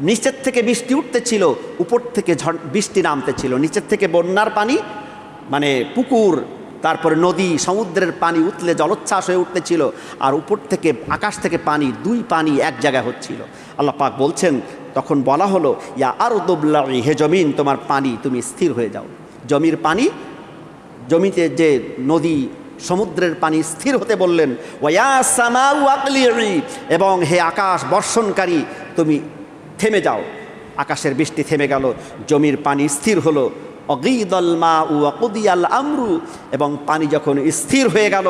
নিচের থেকে বৃষ্টি উঠতেছিল, উপর থেকে বৃষ্টি নামতেছিল। নিচের থেকে বন্যার পানি মানে পুকুর, তারপরে নদী, সমুদ্রের পানি উঠলে জলোচ্ছ্বাস হয়ে উঠতেছিল, আর উপর থেকে, আকাশ থেকে পানি, দুই পানি এক জায়গায় হচ্ছিল। আল্লাহ পাক বলছেন, তখন বলা হলো, ইয়া আর হে জমিন, তোমার পানি, তুমি স্থির হয়ে যাও। জমির পানি, জমিতে যে নদী সমুদ্রের পানি স্থির হতে বললেন এবং হে আকাশ বর্ষণকারী, তুমি থেমে যাও। আকাশের বৃষ্টি থেমে গেল, জমির পানি স্থির হলো। অগিদল মা উ অকুদিয়াল আমরু, এবং পানি যখন স্থির হয়ে গেল,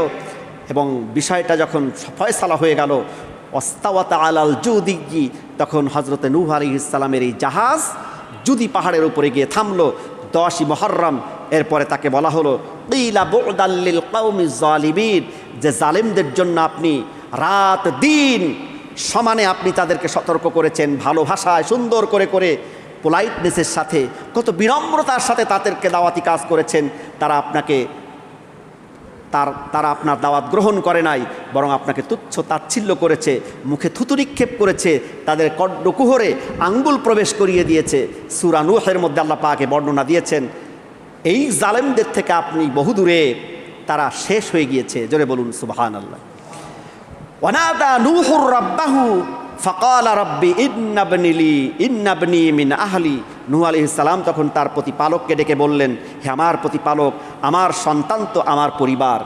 এবং বিষয়টা যখন ফয়সালা হয়ে গেল, অস্তাওয়াতা আলাল জুদিগি তখন হজরত নূহ আলী ইসলামের এই জাহাজ জুদি পাহাড়ের উপরে গিয়ে থামলো দশই মহরম এরপরে তাকে বলা হলো ইলা যে জালিমদের জন্য আপনি রাত দিন সমানে আপনি তাদেরকে সতর্ক করেছেন, ভালো ভাষায়, সুন্দর করে করে পোলাইটনেসের সাথে, কত বিনম্রতার সাথে তাদেরকে দাওয়াতি কাজ করেছেন, তারা আপনাকে, তার, তারা আপনার দাওয়াত গ্রহণ করে নাই, বরং আপনাকে তুচ্ছ তাচ্ছিল্য করেছে, মুখে থুতু নিক্ষেপ করেছে, তাদের কড্ডকুহরে আঙ্গুল প্রবেশ করিয়ে দিয়েছে। সুরানুহের মধ্যে আল্লাহ পাকে বর্ণনা দিয়েছেন এই জালেমদের থেকে আপনি বহুদূরে তারা শেষ হয়ে গিয়েছে। জোরে বলুন সুবাহান আল্লাহ ওয়ানাদা নূহুর রাব্বাহু ফকাল রব্বি ইন্নাবনিলি ইন্নাবনি মিন আহলি। নূহ আলাইহিস সালাম তখন তার প্রতিপালককে ডেকে বললেন, হে আমার প্রতিপালক, আমার সন্তান তো আমার পরিবার।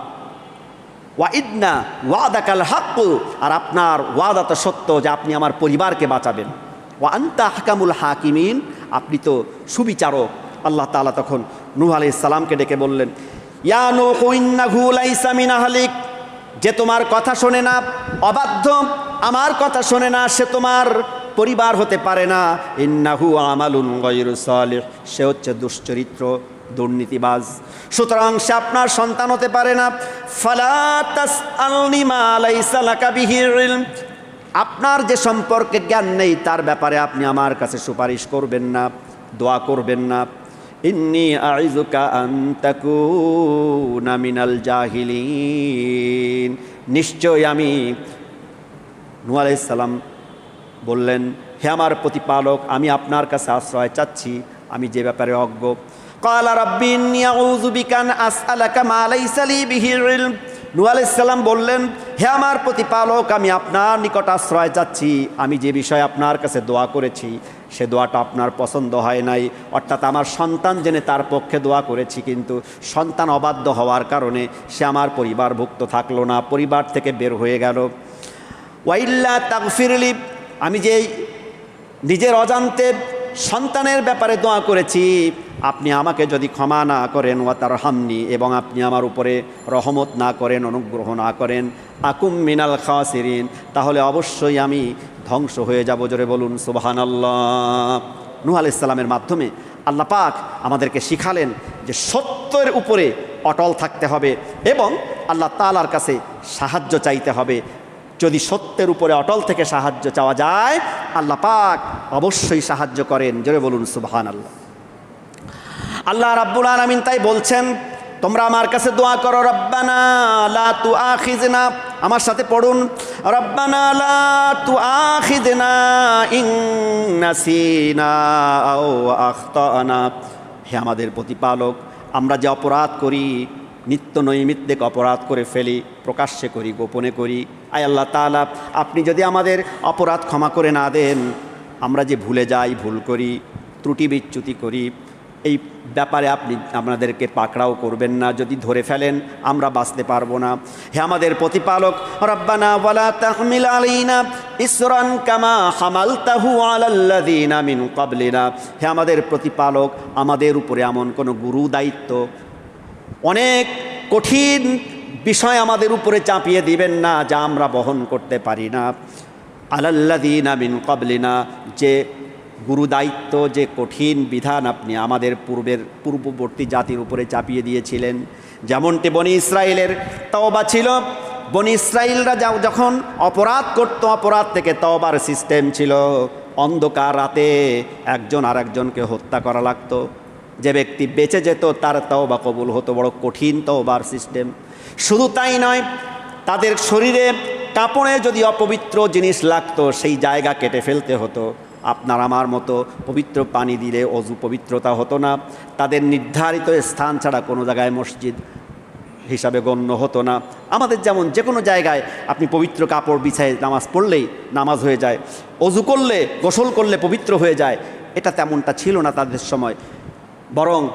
ওয়া ইদনা ওয়াদাকাল হাক্ক, আর আপনার ওয়াদা তো সত্য যে আপনি আমার পরিবারকে বাঁচাবেন। ওয়া আন্তা হাকামুল হাকিমিন, আপনি তো সুবিচারক। আল্লাহ তাআলা তখন নূহ আলাইহিস সালামকে ডেকে বললেন, ইয়া ইন্নাহু আহলিক। যে তোমার কথা শোনে না, অবাধ্য। আমার কথা শোনে না, সে তোমার পরিবার হতে পারে না। ইন্নাহু আমালুন সে হচ্ছে দুশ্চরিত্র, দুর্নীতিবাজ। সুতরাং সে আপনার সন্তান হতে পারে না। আপনার যে সম্পর্কে জ্ঞান নেই, তার ব্যাপারে আপনি আমার কাছে সুপারিশ করবেন না, দোয়া করবেন না। ইন্নি আইজুকা আন্তাকুনা মিনাল জাহিলিন নিশ্চয় আমি নূহ আলাইহিস সালাম বললেন হে আমার প্রতিপালক আমি আপনার কাছে আশ্রয় চাচ্ছি আমি যে ব্যাপারে অজ্ঞ قال ربي إني أعوذ بك أن أسألك ما ليس لي به علم নূহ আলাইহিস সালাম বললেন, হে আমার প্রতিপালক, আমি আপনার নিকট আশ্রয় চাচ্ছি আমি যে বিষয়ে আপনার কাছে দোয়া করেছি, সে দোয়াটা আপনার পছন্দ হয় নাই। অর্থাৎ আমার সন্তান জেনে তার পক্ষে দোয়া করেছি, কিন্তু সন্তান অবাধ্য হওয়ার কারণে সে আমার পরিবারভুক্ত থাকল না, পরিবার থেকে বের হয়ে গেল। ওয়াইল্লা তাগফিরলি, আমি যেই নিজের অজান্তে সন্তানের ব্যাপারে দোয়া করেছি আপনি আমাকে যদি ক্ষমা না করেন, ওয়া তার হামনি এবং আপনি আমার উপরে রহমত না করেন, অনুগ্রহ না করেন, আকুম মিনাল খাওয়াসিরিন তাহলে অবশ্যই আমি ধ্বংস হয়ে যাব। জোরে বলুন সুবাহান আল্লাহ নুহ আলাইসাল্লামের মাধ্যমে আল্লাহ পাক আমাদেরকে শিখালেন যে সত্যের উপরে অটল থাকতে হবে এবং আল্লাহ তালার কাছে সাহায্য চাইতে হবে। যদি সত্যের উপরে অটল থেকে সাহায্য চাওয়া যায়, আল্লাহ পাক অবশ্যই সাহায্য করেন। জোরে বলুন সুবহান আল্লাহ আল্লাহ রাব্বুল আলামিন তাই বলছেন, তোমরা আমার কাছে দোয়া করো, রব্বানা তু আখিজনা আমার সাথে পড়ুন, রব্বানা তু আখিজনা আও আখতানা হে আমাদের প্রতিপালক, আমরা যে অপরাধ করি, নিত্য নৈমিত্তিক অপরাধ করে ফেলি, প্রকাশ্যে করি, গোপনে করি, আয় আল্লাহ তাআলা, আপনি যদি আমাদের অপরাধ ক্ষমা করে না দেন, আমরা যে ভুলে যাই, ভুল করি, ত্রুটি বিচ্যুতি করি এই ব্যাপারে আপনি আপনাদেরকে পাকড়াও করবেন না, যদি ধরে ফেলেন আমরা বাঁচতে পারব না। হে আমাদের প্রতিপালক কামা হামালতাহু আলাল্লাযিনা মিন ক্বাবলিনা। হে আমাদের প্রতিপালক, আমাদের উপরে এমন কোনো গুরু দায়িত্ব, অনেক কঠিন বিষয় আমাদের উপরে চাপিয়ে দিবেন না, যা আমরা বহন করতে পারি না। আলাল্লাদিন আমিন কবলিনা যে গুরু দায়িত্ব যে কঠিন বিধান আপনি আমাদের পূর্বের পূর্ববর্তী জাতির উপরে চাপিয়ে দিয়েছিলেন। যেমনটি বনি ইসরায়েলের তওবা ছিল, বনি ইসরায়েলরা যা- যখন অপরাধ করত, অপরাধ থেকে তওবার সিস্টেম ছিল। অন্ধকার রাতে একজন আর একজনকে হত্যা করা লাগতো। যে ব্যক্তি বেঁচে যেত, তার তওবা কবুল হতো, বড় কঠিন তওবার সিস্টেম। শুধু তাই নয়, তাদের শরীরে কাপড়ে যদি অপবিত্র জিনিস লাগতো, সেই জায়গা কেটে ফেলতে হতো। আপনার আমার মতো পবিত্র পানি দিলে অজু পবিত্রতা হতো না। তাদের নির্ধারিত স্থান ছাড়া কোনো জায়গায় মসজিদ হিসাবে গণ্য হতো না। আমাদের যেমন যে কোনো জায়গায় আপনি পবিত্র কাপড় বিছায় নামাজ পড়লেই নামাজ হয়ে যায়। অজু করলে, গোসল করলে পবিত্র হয়ে যায়। এটা তেমনটা ছিল না তাদের সময়। বরং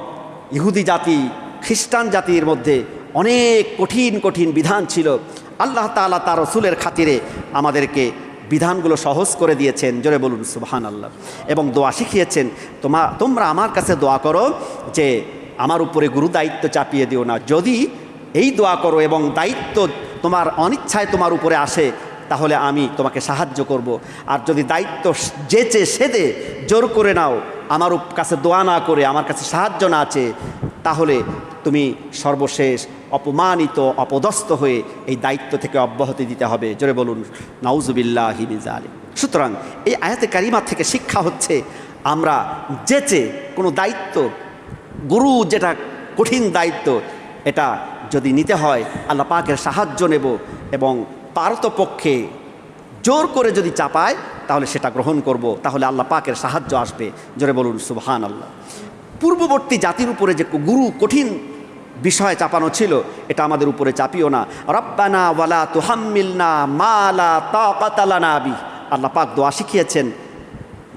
ইহুদি জাতি, খ্রিস্টান জাতির মধ্যে অনেক কঠিন কঠিন বিধান ছিল। আল্লাহ তাআলা তার রসুলের খাতিরে আমাদেরকে বিধানগুলো সহজ করে দিয়েছেন, জোরে বলুন সুবহান আল্লাহ এবং দোয়া শিখিয়েছেন, তোমা, তোমরা আমার কাছে দোয়া করো যে আমার উপরে গুরু দায়িত্ব চাপিয়ে দিও না। যদি এই দোয়া করো এবং দায়িত্ব তোমার অনিচ্ছায় তোমার উপরে আসে, তাহলে আমি তোমাকে সাহায্য করব। আর যদি দায়িত্ব যেচে সেদে জোর করে নাও, আমার কাছে দোয়া না করে, আমার কাছে সাহায্য না আছে তাহলে তুমি সর্বশেষ অপমানিত, অপদস্থ হয়ে এই দায়িত্ব থেকে অব্যাহতি দিতে হবে। জোরে বলুন, নাউজুবিল্লাহ হিমিজালি সুতরাং এই আয়াতে কারিমা থেকে শিক্ষা হচ্ছে, আমরা যেচে কোনো দায়িত্ব, গুরু যেটা কঠিন দায়িত্ব, এটা যদি নিতে হয়, আল্লাহ পাকের সাহায্য নেব এবং পারতপক্ষে জোর করে যদি চাপায়, তাহলে সেটা গ্রহণ করব, তাহলে আল্লাহ পাকের সাহায্য আসবে। জোরে বলুন সুবহান আল্লাহ পূর্ববর্তী জাতির উপরে যে গুরু কঠিন বিষয় চাপানো ছিল, এটা আমাদের উপরে চাপিও না। রব্বানা ওয়ালা তুহাম্মিলনা মালা তাকাতালানা বি। আল্লাহ পাক দোয়া শিখিয়েছেন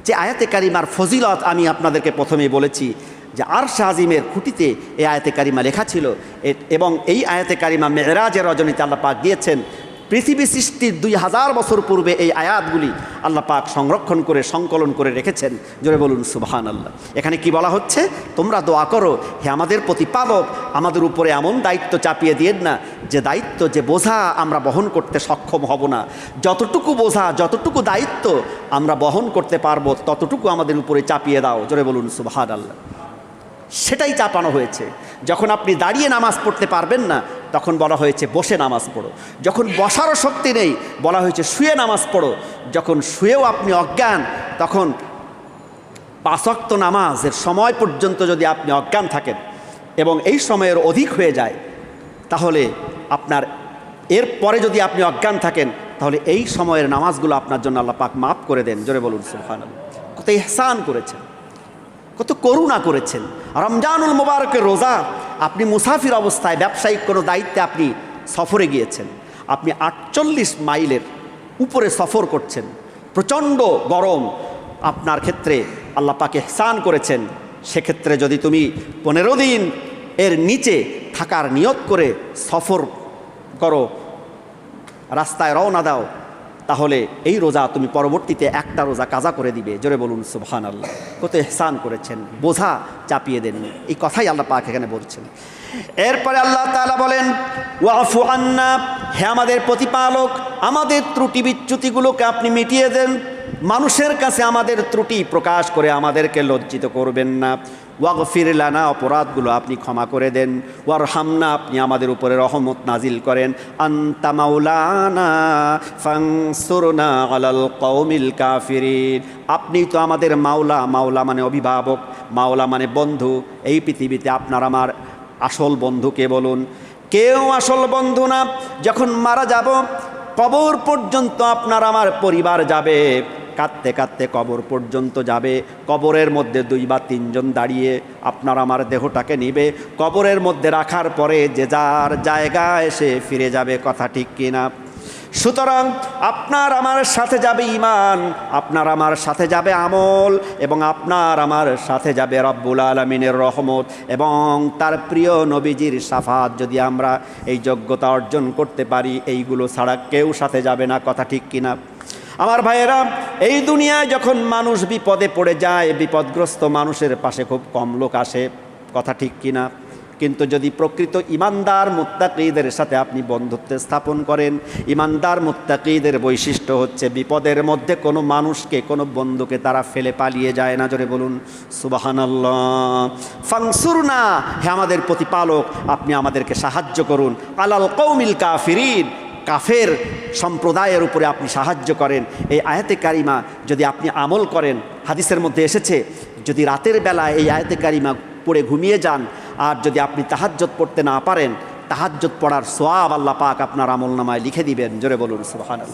যে আয়াতে কারিমার ফজিলত আমি আপনাদেরকে প্রথমেই বলেছি যে আর শাহিমের খুঁটিতে এই আয়াতে কারিমা লেখা ছিল। এবং এই আয়াতে কারিমা মেহরাজের রজনীতে আল্লাহ পাক দিয়েছেন পৃথিবী সৃষ্টির দুই হাজার বছর পূর্বে এই আয়াতগুলি আল্লাহ পাক সংরক্ষণ করে, সংকলন করে রেখেছেন। জোরে বলুন সুবহান আল্লাহ এখানে কি বলা হচ্ছে? তোমরা দোয়া করো, হে আমাদের প্রতিপালক, আমাদের উপরে এমন দায়িত্ব চাপিয়ে দিয়েন না, যে দায়িত্ব, যে বোঝা আমরা বহন করতে সক্ষম হব না। যতটুকু বোঝা, যতটুকু দায়িত্ব আমরা বহন করতে পারব, ততটুকু আমাদের উপরে চাপিয়ে দাও। জোরে বলুন সুবহান আল্লাহ সেটাই চাপানো হয়েছে। যখন আপনি দাঁড়িয়ে নামাজ পড়তে পারবেন না তখন বলা হয়েছে, বসে নামাজ পড়ো। যখন বসারও শক্তি নেই, বলা হয়েছে, শুয়ে নামাজ পড়ো। যখন শুয়েও আপনি অজ্ঞান, তখন পাঁচক্ত নামাজের সময় পর্যন্ত যদি আপনি অজ্ঞান থাকেন এবং এই সময়ের অধিক হয়ে যায়, তাহলে আপনার, এর পরে যদি আপনি অজ্ঞান থাকেন, তাহলে এই সময়ের নামাজগুলো আপনার জন্য আল্লাহ পাক মাফ করে দেন। জোরে বলুন সুফান কত ইহসান করেছেন, কত করুণা করেছেন। রমজানুল মোবারকের রোজা মুসাফির অবস্থায় ব্যবসায়িক কোনো দায়িত্বে আপনি সফরে গিয়েছেন। আপনি আটচল্লিশ মাইলের উপরে সফর করছেন। প্রচণ্ড গরম আপনার ক্ষেত্রে আল্লাহ পাকে করেছেন। সেক্ষেত্রে যদি তুমি পনেরো দিন এর নিচে থাকার নিয়ত করে সফর করো, রাস্তায় রওনা দাও তাহলে এই রোজা তুমি পরবর্তীতে একটা রোজা কাজা করে দিবে। জোরে বলুন সুবহান আল্লাহ কত এহসান করেছেন, বোঝা চাপিয়ে দেন এই কথাই আল্লাহ পাক এখানে বলছেন। এরপরে আল্লাহ তাআলা বলেন, ওয়াফু আন্না, হে আমাদের প্রতিপালক, আমাদের ত্রুটি বিচ্যুতিগুলোকে আপনি মিটিয়ে দেন। মানুষের কাছে আমাদের ত্রুটি প্রকাশ করে আমাদেরকে লজ্জিত করবেন না। ওয়াগফির লানা, অপরাধগুলো আপনি ক্ষমা করে দেন। ওয়ার হামনা আপনি আমাদের উপরে রহমত নাজিল করেন। আন্তা আলাল কাফিরিন। আপনি তো আমাদের মাওলা মাওলা মানে অভিভাবক, মাওলা মানে বন্ধু। এই পৃথিবীতে আপনার আমার আসল বন্ধুকে বলুন? কেউ আসল বন্ধু না। যখন মারা যাব, কবর পর্যন্ত আপনার আমার পরিবার যাবে। কাঁদতে কাঁদতে কবর পর্যন্ত যাবে। কবরের মধ্যে দুই বা তিনজন দাঁড়িয়ে আপনার আমার দেহটাকে নিবে। কবরের মধ্যে রাখার পরে যে যার জায়গায় এসে ফিরে যাবে কথা ঠিক কিনা। সুতরাং আপনার আমার সাথে যাবে ইমান আপনার আমার সাথে যাবে আমল এবং আপনার আমার সাথে যাবে রব্বুল আলমিনের রহমত এবং তার প্রিয় নবীজির সাফাত যদি আমরা এই যোগ্যতা অর্জন করতে পারি, এইগুলো ছাড়া কেউ সাথে যাবে না, কথা ঠিক কিনা। আমার ভাইয়েরা, এই দুনিয়ায় যখন মানুষ বিপদে পড়ে যায়, বিপদগ্রস্ত মানুষের পাশে খুব কম লোক আসে, কথা ঠিক কিনা কিন্তু যদি প্রকৃত ইমানদার মুত্তাকিদের সাথে আপনি বন্ধুত্ব স্থাপন করেন, ইমানদার মুত্তাকিদের বৈশিষ্ট্য হচ্ছে বিপদের মধ্যে কোনো মানুষকে, কোনো বন্ধুকে তারা ফেলে পালিয়ে যায় না। জোরে বলুন, সুবাহানাল্লাহ। ফাংসুর না হে আমাদের প্রতিপালক, আপনি আমাদেরকে সাহায্য করুন। আলাল কৌমিল কাফিরিন কাফের সম্প্রদায়ের উপরে আপনি সাহায্য করেন। এই আয়াতে কারিমা যদি আপনি আমল করেন, হাদিসের মধ্যে এসেছে, যদি রাতের বেলায় এই আয়াতে কারিমা পড়ে ঘুমিয়ে যান আর যদি আপনি তাহাজ্জত পড়তে না পারেন তাহাজ্জত পড়ার সোয়াব আল্লাহ পাক আপনার আমল নামায় লিখে দিবেন। জোরে বলুন, সুবহানাল্লাহ।